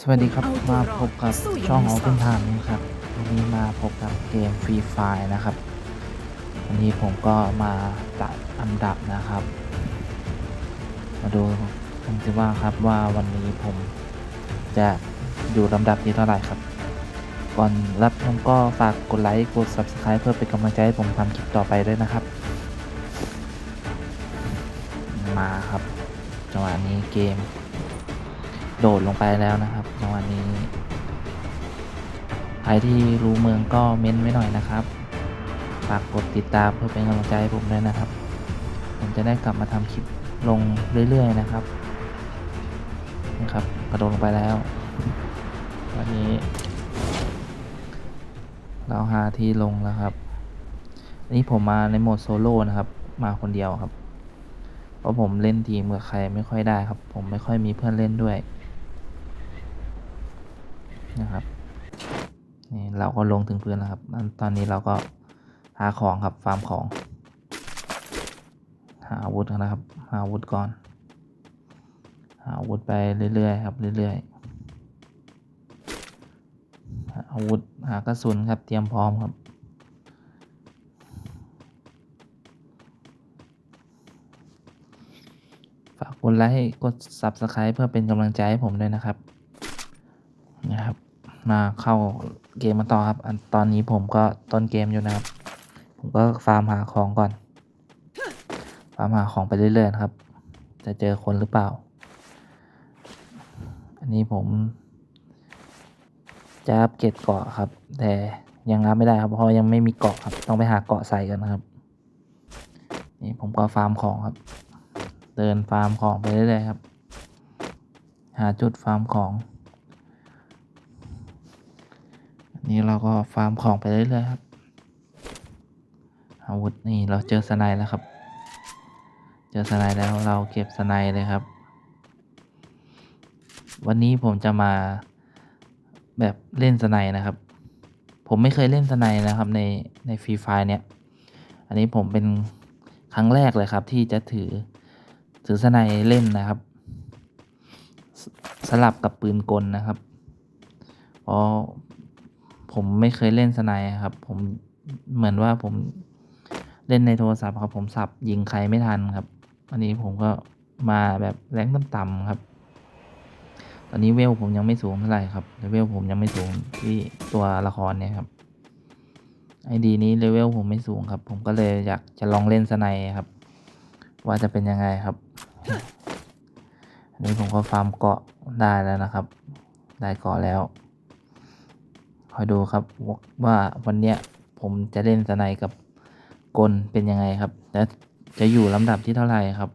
สวัสดีครับมาพบกับช่องของคุณทามนะครับวันนี้มาพบกับเกมฟรีไฟนะครับวันนี้ผมก็มาจัดอันดับนะครับ มาดูกันสิว่าครับว่าวันนี้ผมจะอยู่ลำดับที่เท่าไหร่ครับ ก่อนรับชมก็ฝากกดไลค์กด subscribe เพื่อเป็นกำลังใจให้ผมทำคลิปต่อไปด้วยนะครับ มาครับ จังหวะนี้เกม โดดลงไปแล้วนะครับจังหวะนี้ใครที่รู้เมืองก็เม้นไว้หน่อยนะครับฝากกดติดตามเพื่อเป็นกำลังใจให้ผมด้วยนะครับ ผมจะได้กลับมาทำคลิปลงเรื่อยๆนะครับนะครับกระโดดลงไปแล้ว วันนี้ เราหาที่ลงแล้วครับอันนี้ผมมาในโหมดโซโล่นะครับ มาคนเดียวครับ เพราะผมเล่นทีมกับใครไม่ค่อยได้ครับ ผมไม่ค่อยมีเพื่อนเล่นด้วย นะครับนี่เราก็ลงถึงพื้นแล้วครับ ตอนนี้เราก็หาของครับฟาร์มของ หาอาวุธนนะครับ หาอาวุธก่อน หาอาวุธไปเรื่อยๆครับเรื่อยๆหาอาวุธหากระสุนครับเตรียมพร้อมครับฝากกดไลค์กด Subscribe เพื่อเป็นกำลังใจให้ผมด้วยนะครับ นะครับ มาเข้าเกมมาต่อครับ อันตอนนี้ผมก็ต้นเกมอยู่นะครับ ผมก็ฟาร์มหาของก่อน ฟาร์มหาของไปเรื่อยๆครับ จะเจอคนหรือเปล่า อันนี้ผม จะอัปเกรดเกาะครับ แต่ยังอัพไม่ได้ครับ เพราะยังไม่มีเกาะครับ ต้องไปหาเกาะใส่กันนะครับ นี่ผมก็ฟาร์มของครับ เดินฟาร์มของไปเรื่อยๆครับ หาจุดฟาร์มของ อั นนี้เราก็ฟาร์มของไปเรื่อยๆครับ อาวุธนี่เราเจอสไนแล้วครับ เจอสไนแล้วเราเก็บสไนเลยครับ วันนี้ผมจะมาแบบเล่นสไนนะครับ ผมไม่เคยเล่นสไนนะครับในในฟรีไฟเนี่ย อันนี้ผมเป็นครั้งแรกเลยครับที่จะถือถือสไนเล่นนะครับสสลับกับปืนกลนะครับเพราะ ผมไม่เคยเล่นสไนครับ ผมเหมือนว่าผมเล่นในโทรศัพท์ครับ ผมสับยิงใครไม่ทันครับ อันนี้ผมก็มาแบบแรงต่ำๆครับ ตอนนี้เวลผมยังไม่สูงเท่าไหร่ครับเลเวลผมยังไม่สูงที่ตัวละครเนี่ยครับไอดีนี้เลเวลผมไม่สูงครับ ผมก็เลยอยากจะลองเล่นสไนครับ ว่าจะเป็นยังไงครับอันนี้ผมก็ฟาร์มเกาะได้แล้วนะครับ ได้เกาะแล้ว คอยดูครับว่าวันเนี้ยผมจะเล่นสไนกับกลเป็นยังไงครับ และจะอยู่ลำดับที่เท่าไหร่ครับ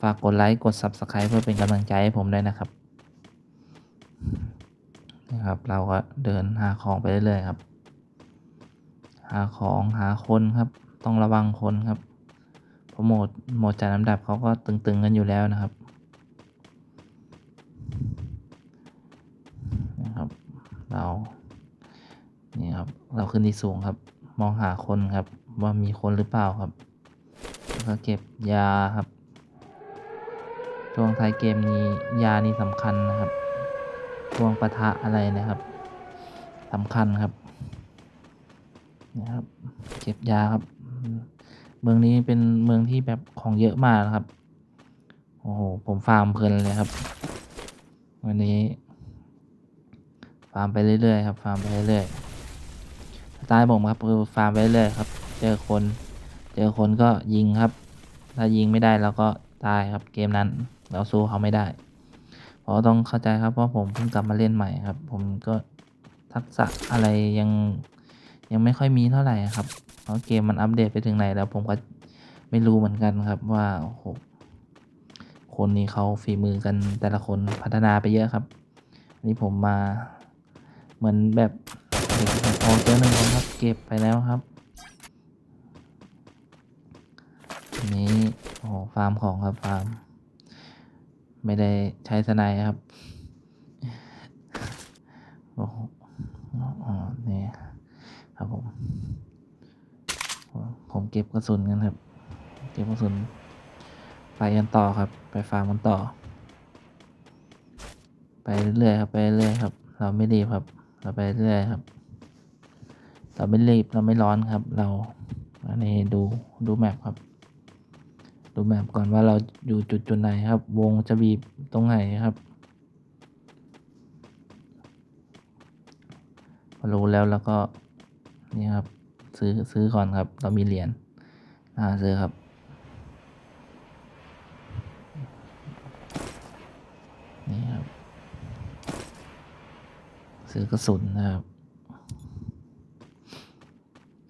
ฝากกดไลค์ กด Subscribe เพื่อเป็นกำลังใจให้ผมด้วยนะครับนะครับ เราก็เดินหาของไปเรื่อยๆครับ หาของหาคนครับ ต้องระวังคนครับเพราะโหมดโหมดจัดลำดับเขาก็ตึงๆกันอยู่แล้วนะครับนะครับ เรานี่ครับ เราขึ้นที่สูงครับ มองหาคนครับ ว่ามีคนหรือเปล่าครับแล้วก็เก็บยาครับ ช่วงท้ายเกมนี้ยานี่สำคัญนะครับช่วงปะทะอะไรนะครับสำคัญครับนะครับ เก็บยาครับ เมืองนี้เป็นเมืองที่แบบของเยอะมากนะครับ โอ้โห ผมฟาร์มเพลินเลยครับ วันนี้ ฟาร์มไปเรื่อยๆครับ ฟาร์มไปเรื่อยๆ ไตล์ผมครับคือฟาร์มไปเรื่อยครับ เจอคน เจอคนก็ยิงครับ ถ้ายิงไม่ได้เราก็ตายครับเกมนั้น เราสู้เขาไม่ได้เพราะต้องเข้าใจครับเพราะผมเพิ่งกลับมาเล่นใหม่ครับ ผมก็ทักษะอะไรยังยังไม่ค่อยมีเท่าไหร่ครับเพราะเกมมันอัปเดตไปถึงไหนแล้วผมก็ไม่รู้เหมือนกันครับว่าโอ้โหคนนี้เขาฝีมือกันแต่ละคนพัฒนาไปเยอะครับนนี้ผมมาเหมือนแบบ โอ้เจอหนึ่งคนครับ เก็บไปแล้วครับ นี้โอ้ฟาร์มของครับฟาร์ม ไม่ได้ใช้สไนด์ครับ โอ้โหอ๋อนี่ครับผม ผมเก็บกระสุนกันครับ เก็บกระสุน ไปกันต่อครับ ไปฟาร์มกันต่อ ไปเรื่อยๆครับ ไปเรื่อยครับ เราไม่รีครับ เราไปเรื่อยครับ เราไม่รีบเราไม่ร้อนครับ เราอันนี้ดูดูแมปครับ ดูแมปก่อนว่าเราอยู่จุดจุดไหนครับ วงจะบีบตรงไหนครับพอรู้แล้วแล้วก็นี่ครับ ซื้อซื้อก่อนครับ เรามีเหรียญอ่าซื้อครับนี่ครับ ซื้อกระสุนนะครับ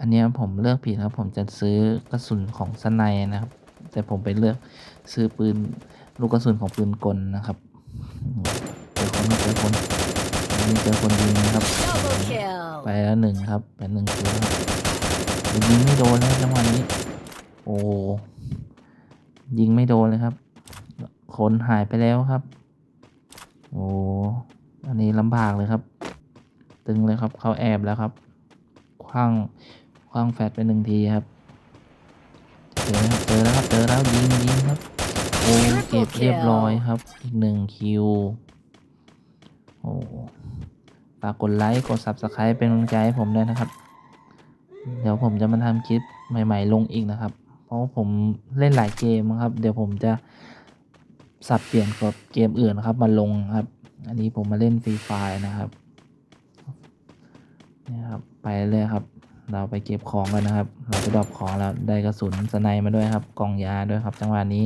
อันเนี้ยผมเลือกผิดครับ ผมจะซื้อกระสุนของสไนนะครับ แต่ผมไปเลือกซื้อปืนลูกกระสุนของปืนกลนะครับอืมเจอคนเจอคนอันนี้เจอคนยิงนะครับ Double ไป kill. แล้วหนึ่งครับไปหนึ่งคิวครับยิงไม่โดนแล้วจังหวะนี้ โอ้ยิงไม่โดนเลยครับ คนหายไปแล้วครับ โอ้อันนี้ลำบากเลยครับ ตึงเลยครับเขาแอบแล้วครับคว้าง คว้างแฟดไปหนึ่งทีครับ เจอแล้วเจอแล้วครับเจอแล้วยิงยิงครับโอ้เก็บเรียบร้อยครับ อีกหนึ่งคิว โอ้ฝากกดไลค์กด subscribe เป็นกำลังใจให้ผมด้วยนะครับ เดี๋ยวผมจะมาทำคลิปใหม่ ๆ ลงอีกนะครับ เพราะผมเล่นหลายเกมครับ เดี๋ยวผมจะสับเปลี่ยนกับเกมอื่นนะครับ มาลงครับ อันนี้ผมมาเล่นฟรีไฟนะครับนี่ครับ ไปเลยครับ เราไปเก็บของกันนะครับ เราไปดรอปของแล้วได้กระสุนสไนมาด้วยครับ กล่องยาด้วยครับ จังหวะนี้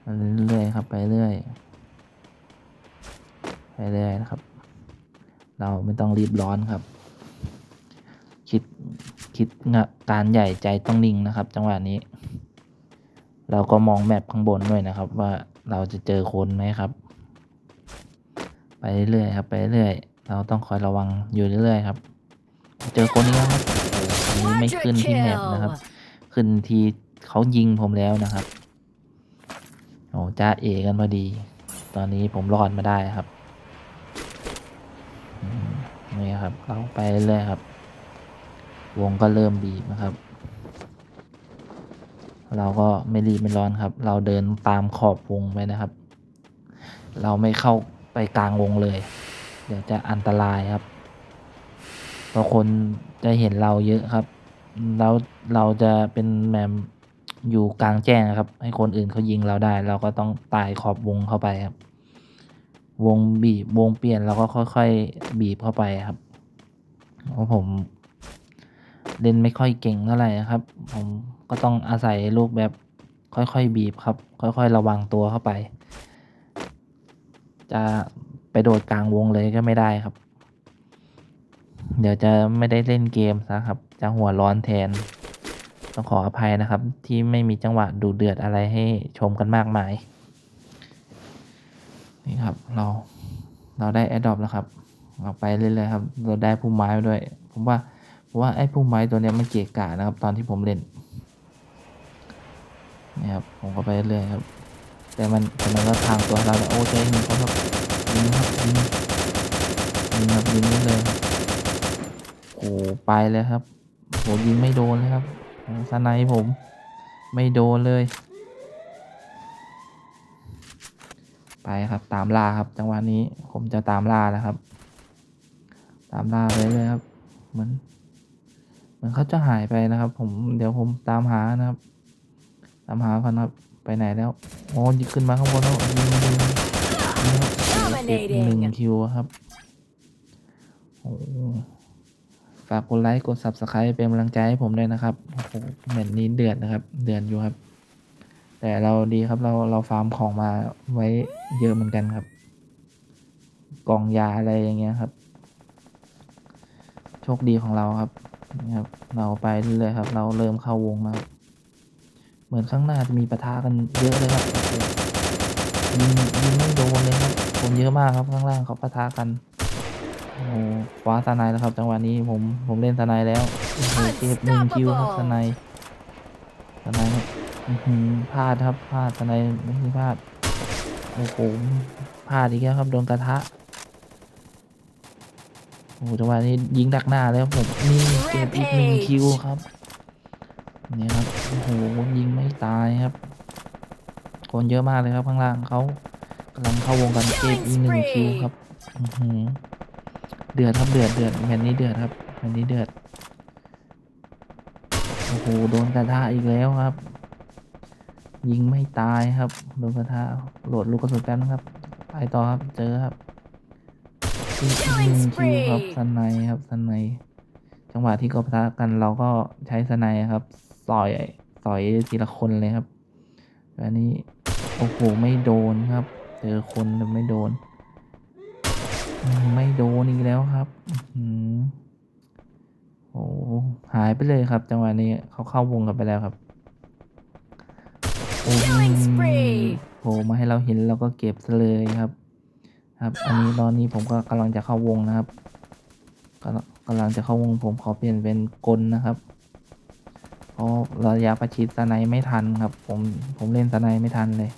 ไปเรื่อยๆครับ ไปเรื่อยไปเรื่อยนะครับ เราไม่ต้องรีบร้อนครับ คิดคิดงการใหญ่ใจต้องนิ่งนะครับ จังหวะนี้ เราก็มองแมปข้างบนด้วยนะครับ ว่าเราจะเจอคนไหมครับ ไปเรื่อยครับ ไปเรื่อยเราต้องคอยระวังอยู่เรื่อยๆครับ เจอคนนี้แล้วครับโอ้โหอันนี้ไม่ขึ้นที่แมปนะครับ ขึ้นทีเขายิงผมแล้วนะครับโอ้จ้าเอกันพอดี ตอนนี้ผมรอดมาได้ครับอืมนี่ครับเราไปเรื่อยๆครับ วงก็เริ่มบีบนะครับ เราก็ไม่รีบไม่ร้อนครับ เราเดินตามขอบวงไปนะครับ เราไม่เข้าไปกลางวงเลย เดี๋ยวจะอันตรายครับ เพราะคนจะเห็นเราเยอะครับ แล้วเราจะเป็นแมมอยู่กลางแจ้งครับ ให้คนอื่นเขายิงเราได้ เราก็ต้องตายขอบวงเข้าไปครับ วงบีบวงเปลี่ยนเราก็ค่อยๆบีบเข้าไปครับเพราะผมเล่นไม่ค่อยเก่งเท่าไหร่ครับ ผมก็ต้องอาศัยลูกแบบค่อยๆบีบครับ ค่อยๆระวังตัวเข้าไป จะไปโดดกลางวงเลยก็ไม่ได้ครับ เดี๋ยวจะไม่ได้เล่นเกมซะครับ จะหัวร้อนแทน ต้องขออภัยนะครับ ที่ไม่มีจังหวะดูเดือดอะไรให้ชมกันมากมาย นี่ครับเราเราได้แอดดอปแล้วครับเราไปเรื่อยๆครับ เราได้พุ่มไม้ด้วย ผมว่าผมว่าไอ้พุ่มไม้ตัวนี้มันเกะกะนะครับ ตอนที่ผมเล่นนี่ครับผมก็ไปเรื่อยครับ แต่มันแต่มันก็ทางตัวเราโอ้ใจหนึ่งเขาครับยิงครับยิงยิงครับยิงนี่เลยครับ อ้ไปเลยครับโหยิงไม่โดนเลยครับโอ้สไนผมไม่โดนเลย ไปครับตามล่าครับ จังหวะนี้ผมจะตามล่าแล้วครับ ตามล่าไปเลยครับ เหมือนเหมือนเขาจะหายไปนะครับ ผมเดี๋ยวผมตามหานะครับ ตามหาก่อนครับไปไหนแล้วอ๋อยิงขึ้นมาข้างบนแล้วยิงยิงยิงครับเก็บหนึ่งคิวครับโอ้ากกดไลค์กด subscribe เป็นกำลังใจให้ผมด้วยนะครับโอ้โหแมตช์นี้เดือดนะครับ เดือดอยู่ครับ แต่เราดีครับเราเราฟาร์มของมาไว้เยอะเหมือนกันครับ กล่องยาอะไรอย่างเงี้ยครับ โชคดีของเราครับนี่ครับ เราไปเรื่อยๆครับ เราเริ่มเข้าวงแล้วครับเหมือนข้างหน้าจะมีปะทะกันเยอะเลยครับยิงยิงไม่โดนเลยครับคนเยอะมากครับข้างล่างเขาปะทะกัน โอ้โหคว้าสไนด์แล้วครับ จังหวะนี้ผมผมเล่นสไนด์แล้วโอ้โหเก็บหนึ่งคิวครับสไนด์สไนด์ครับอื้อหือพลาดครับพลาดสไนด์ไม่ใช่พลาดโอ้โหพลาดอีกแล้วครับโดนกระทะโอ้โหจังหวะนี้ยิงดักหน้าแล้วผมนี่เก็บอีกหนึ่งคิวครับนี่ครับโอ้โหยิงไม่ตายครับ คนเยอะมากเลยครับข้างล่างเขากำลังเข้าวงกันเก็บอีกหนึ่งคิวครับ อื้อหือ เดือดครับเดือดเดือดแมตช์นี้เดือดครับแมตช์นี้เดือดโอ้โหโดนกระทะอีกแล้วครับ ยิงไม่ตายครับโดนกระทะโหลดลูกกระสุนแป๊บนะครับไปต่อครับเจอครับอีกหนึ่งคิวครับสไนด์ครับสไนด์จังหวะที่กบทะกันเราก็ใช้สไนด์ครับสอยสอยทีละคนเลยครับอันนี้โอ้โหไม่โดนครับ เจอคนแต่ไม่โดนอืม ไม่โดนอีกแล้วครับอื้อหือโอ้หายไปเลยครับ จังหวะนี้เขาเข้าวงกันไปแล้วครับโอ้โห Killing spree โผล่มาให้เราเห็นเราก็เก็บซะเลยครับ ครับ อันนี้ตอนนี้ผมก็กำลังจะเข้าวงนะครับกำกำลังจะเข้าวงผมขอเปลี่ยนเป็นกลนะครับเพราะระยะประชิดสไนไม่ทันครับ ผมผมเล่นสไนไม่ทันเลย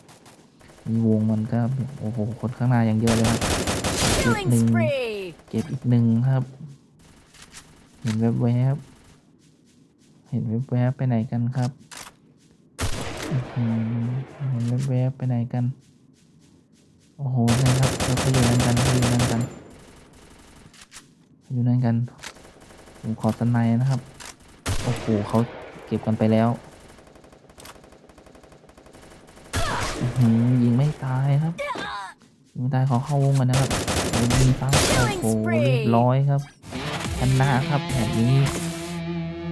มีวงมันก็โอ้โหคนข้างหน้ายังเยอะเลยครับ เก็บ Killing หนึ่ง spree. เก็บอีกหนึ่งครับ เห็นแวบๆเห็นแวบๆไปไหนกันครับอื้อหือเห็นแวบๆไปไหนกัน โอ้โหนั่นครับเราก็อยู่นั่นกันก็อยู่นั่นกันอยู่นั่นกัน ผมขอสไนด์นะครับ โอ้โหเขาเก็บกันไปแล้วอื้อหือยิงไม่ตายครับยิงไม่ตายขอเข้าวงกันนะครับโอ้ ยิงซ้ำโอ้โหเรียบร้อยครับชนะครับแบบนี้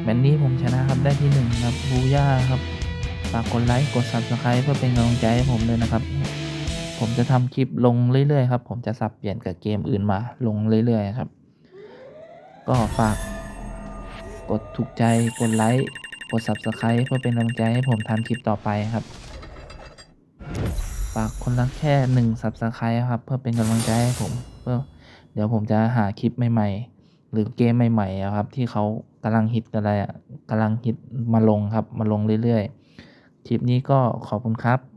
แบบนี้ผมชนะครับได้ที่หนึ่งครับบูย่าครับฝากกดไลค์กด subscribe เพื่อเป็นกำลังใจให้ผมด้วยนะครับ ผมจะทำคลิปลงเรื่อยๆครับ ผมจะสับเปลี่ยนกับเกมอื่นมาลงเรื่อยๆครับ ก็ฝากกดถูกใจกดไลค์กด subscribe เพื่อเป็นกำลังใจให้ผมทำคลิปต่อไปครับ ฝากคนละแค่หนึ่ง subscribe ครับ เพื่อเป็นกำลังใจให้ผม เพื่อเดี๋ยวผมจะหาคลิปใหม่ๆ หรือเกมใหม่ๆครับ ที่เขากำลังฮิตอะไรอะกำลังฮิตมาลงครับ มาลงเรื่อยๆ คลิปนี้ก็ขอบคุณครับ